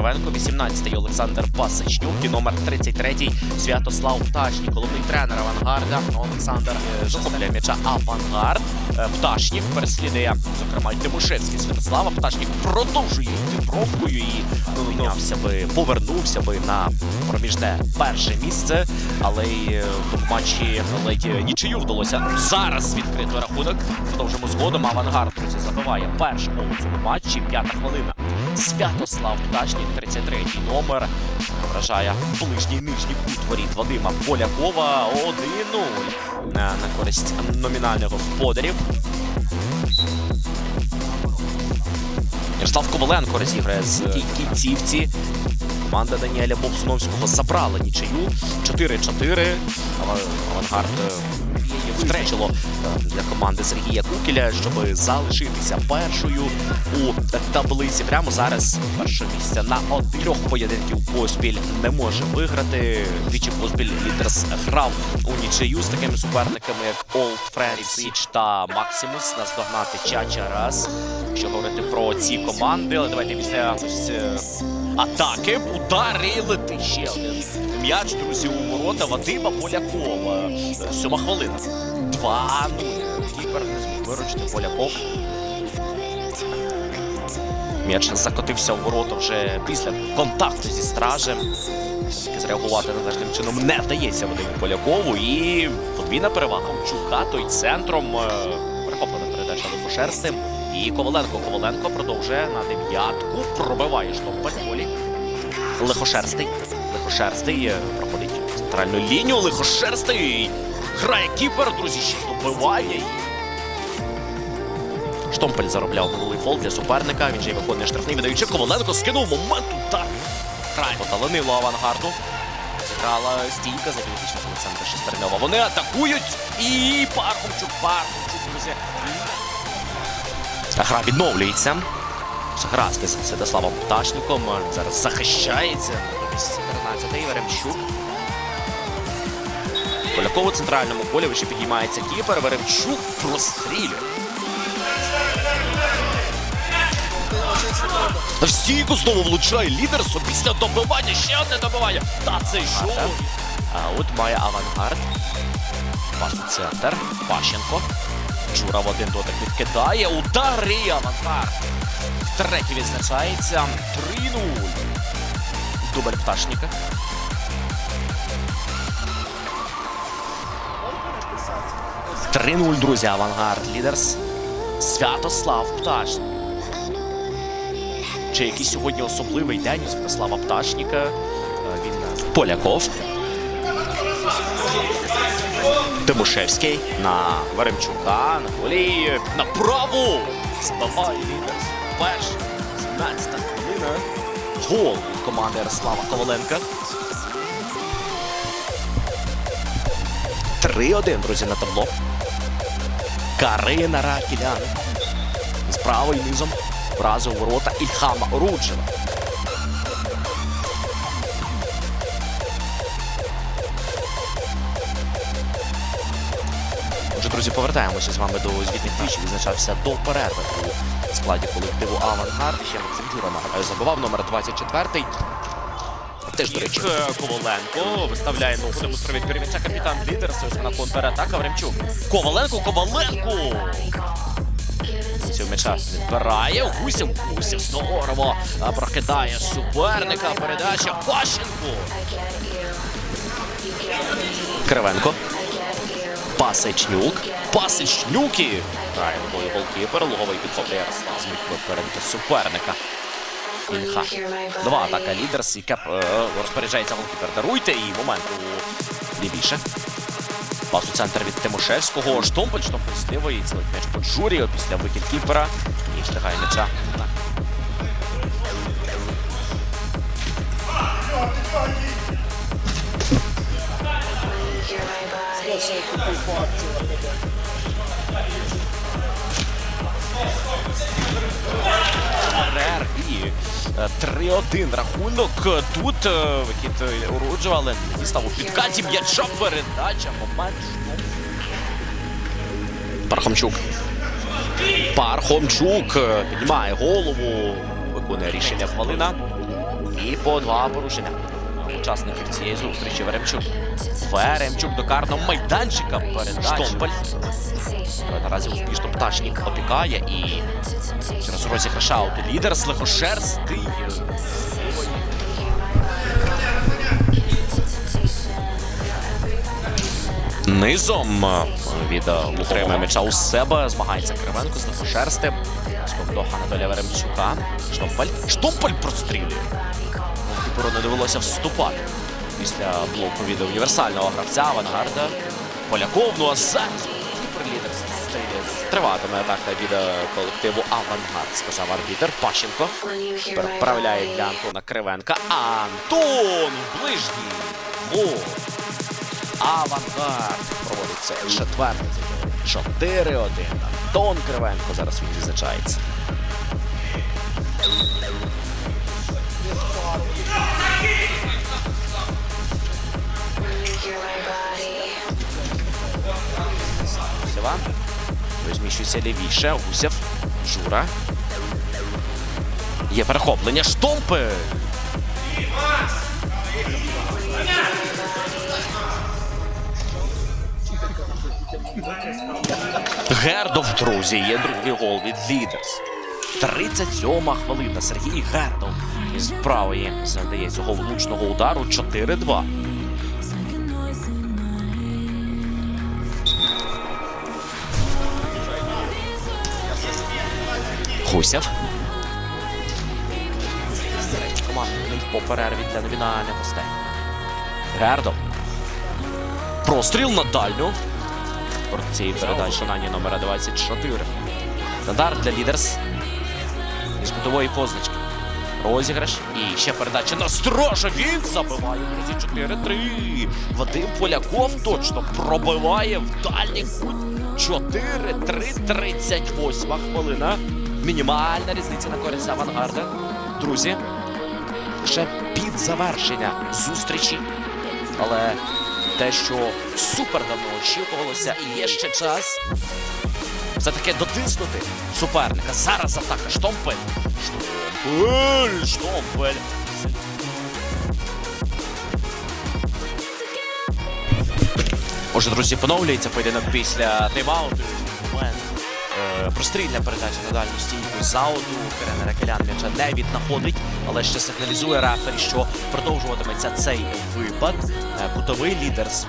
Кривенко, 18-й Олександр Пасичнюк і номер 33-й Святослав Пташнік. Головний тренер авангарда Олександр е, м'яча Авангард. Е, Пташнік переслідує, зокрема, Тимошевський Святослава. Пташнік продовжує йти пробкою і помінявся би, повернувся би на проміжне перше місце, але й е, в матчі ледь нічию вдалося. Зараз відкрито рахунок. Продовжимо згодом. Авангард друзі забиває перший гол у цьому матчі. П'ята хвилина. Святослав Пташнік, 33-й номер. Вражає ближній нижній кут воріт Вадима Полякова. 1-0 на, користь номінальних господарів. Ярослав Коваленко розіграє з кінцівці. Команда Даніеля Бобсуновського забрала нічию 4-4. Авангард її втрачило е, для команди Сергія Кукеля, щоб залишитися першою у таблиці. Прямо зараз перше місце на трьох поєдинків поспіль не може виграти. Двічі поспіль лідерс грав у нічию з такими суперниками, як Олд Січ та Максимус. Наздогнати Чача раз. Якщо говорити про ці команди, але давайте після е, атаки удар і летить ще один м'яч, друзі, у ворота Вадима Полякова. Сьома хвилина. 2-0. Кіпер не зміг виручити Поляков. М'яч закотився у ворота вже після контакту зі стражем. Зреагувати належним чином не вдається Вадиму Полякову. І подвійна перевага Чука, той центром. е, Перехоплена передача Лихошерстим. І Коваленко. Коваленко продовжує на дев'ятку. Пробиває штовпер полі. Лихошерстий. Лихошерстий е, проходить центральну лінію. Лихошерстий. Грає кіпер, друзі, ще добиває. Штомпель заробляв минулий фол для суперника. Він же й виконує штрафний, віддаючи Коваленко, скинув момент удар. Грає поталанило авангарду. Зіграла стійка за північних Олександра Шестерньова. Вони атакують і Пархомчук, Пархомчук, друзі. Гра відновлюється. Гра з Святославом Пташником. Зараз захищається. Натомість 14-й Веремчук. Поляков у центральному полі вище підіймається кіпер. Веремчук прострілює. На стійку знову влучає лідер після добивання. Ще одне добивання. Та це що? А от має авангард. Пас у центр. Пащенко. Джура в один дотик відкидає. Удар і авангард. Втретє відзначається. 3-0. Дубль пташника. Три 0 друзі, авангард лідерс. Святослав Пташник. Чи якийсь сьогодні особливий день у Святослава Пташніка. Е, Він Поляков. Тимошевський на Веремчука, на полі, направо. Збиває лідерс. Перша 17 хвилина. Гол команди Ярослава Коваленка. 3-1, друзі, на табло. Карина Ракілян. З правою низом вразив ворота Ільхама Руджина. Отже, друзі, повертаємося з вами до звітних двічі. Відзначався до перерви складі колективу Авангард. Ще Максим Джура, нагадаю, забивав номер 24 Теж, до речі, Коваленко виставляє ногу, демонструє керівниця капітан лідер. На контратака Времчук. Коваленко, Коваленко! Цього м'яча відбирає. Гусів, Гусів здорово. Прокидає суперника. Передача Пащенко. Кривенко. Пасичнюк. Пасичнюк і грає новий голкіпер. Логовий підхоплює Ярослав. Зміг випередити суперника. Ільха. Два атака лідерс, яка е, розпоряджається голкіпер. Даруйте і момент у лівіше. Пас у центр від Тимошевського. Штомпель, штомпель зливий. Цілий м'яч по Джурі після викид кіпера. І встигає м'яча. Так. Рер і е, 3-1 рахунок. Тут е, вихід уроджував, але не дістав у підкаті м'яча передача. Момент. Пархомчук. Пархомчук е, піднімає голову. Виконує рішення хвилина. І по два порушення. Учасників цієї зустрічі Веремчук. Веремчук до карного майданчика. Передача. Штомпель. Наразі успішно пташник опікає і через розіграш ауту лідер Слихошерстий. Низом від е, утримує м'яча у себе. Змагається Кривенко з Лихошерстим. Скок до Анатолія Веремчука. Штомпель. Штомпель прострілює. Кіперу не довелося вступати після блоку від універсального гравця Авангарда. Поляков, ну а зараз кіпер лідер триватиме атака від е, колективу Авангард, сказав арбітер Пащенко. Переправляє для Антона Кривенка. Антон ближній. Гол. Авангард проводиться четвертий. 4-1. Антон Кривенко зараз він відзначається. Гусєва. Розміщується лівіше. Гусєв. Жура. Є перехоплення. Штомпи. Гердов, друзі, є другий гол від Лідерс. 37 хвилина. Сергій Гердов із правої завдає цього влучного удару 4-2. Гусєв. Команда по перерві для номінальних гостей. Гердов. Простріл на дальню. Цієї передачі на номера 24. Стандарт для лідерс. З кутової позначки. Розіграш. І ще передача на строже. Він забиває друзі 4-3. Вадим Поляков точно пробиває в дальній кут. 4-3, 38 хвилина. Мінімальна різниця на користь авангарда. Друзі, ще під завершення зустрічі. Але те, що супер давно очікувалося, і є ще час. Все таки дотиснути суперника. Зараз атака. Штомпель. Штомпель. Штомпель. Отже, друзі, поновлюється поєдинок після тайм-ауту. Е, Прострільна передача на дальню стійку зауду. ауту. Кирина Ракелян м'яча не віднаходить, але ще сигналізує рефері, що продовжуватиметься цей випад. Бутовий Кутовий лідер з